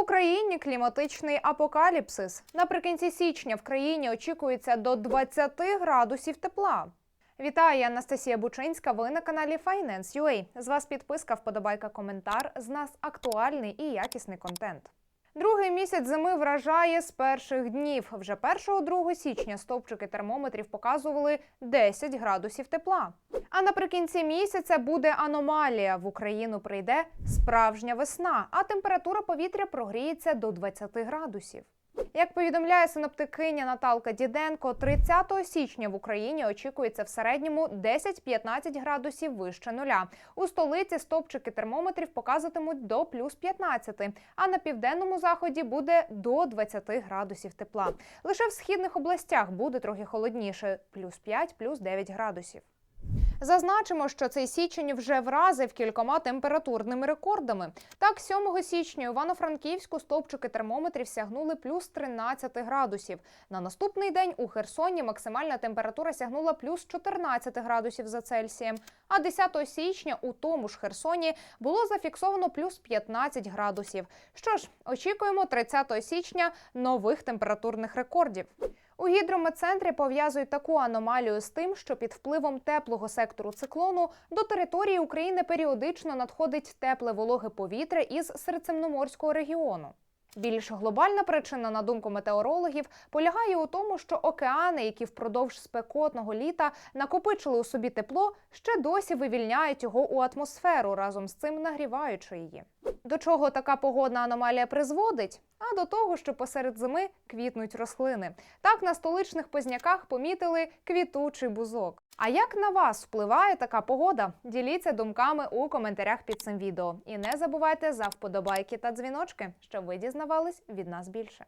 Україні кліматичний апокаліпсис. Наприкінці січня в країні очікується до 20 градусів тепла. Вітаю, Анастасія Бучинська. Ви на каналі Finance.ua. З вас підписка, вподобайка, коментар. З нас актуальний і якісний контент. Другий місяць зими вражає з перших днів. Вже 1-2 січня стовпчики термометрів показували 10 градусів тепла. А наприкінці місяця буде аномалія. В Україну прийде справжня весна, а температура повітря прогріється до 20 градусів. Як повідомляє синоптикиня Наталка Діденко, 30 січня в Україні очікується в середньому 10-15 градусів вище нуля. У столиці стопчики термометрів показуватимуть до плюс 15, а на південному заході буде до 20 градусів тепла. Лише в східних областях буде трохи холодніше плюс 5, плюс 9 градусів. Зазначимо, що цей січень вже вразив кількома температурними рекордами. Так, 7 січня Івано-Франківську стовпчики термометрів сягнули плюс 13 градусів. На наступний день у Херсоні максимальна температура сягнула плюс 14 градусів за Цельсієм. А 10 січня у тому ж Херсоні було зафіксовано плюс 15 градусів. Що ж, очікуємо 30 січня нових температурних рекордів. У гідрометцентрі пов'язують таку аномалію з тим, що під впливом теплого сектору циклону до території України періодично надходить тепле вологе повітря із середземноморського регіону. Більш глобальна причина, на думку метеорологів, полягає у тому, що океани, які впродовж спекотного літа накопичили у собі тепло, ще досі вивільняють його у атмосферу, разом з цим нагріваючи її. До чого така погодна аномалія призводить? А до того, що посеред зими квітнуть рослини. Так на столичних позняках помітили квітучий бузок. А як на вас впливає така погода? Діліться думками у коментарях під цим відео. І не забувайте за вподобайки та дзвіночки, щоб ви дізнавались від нас більше.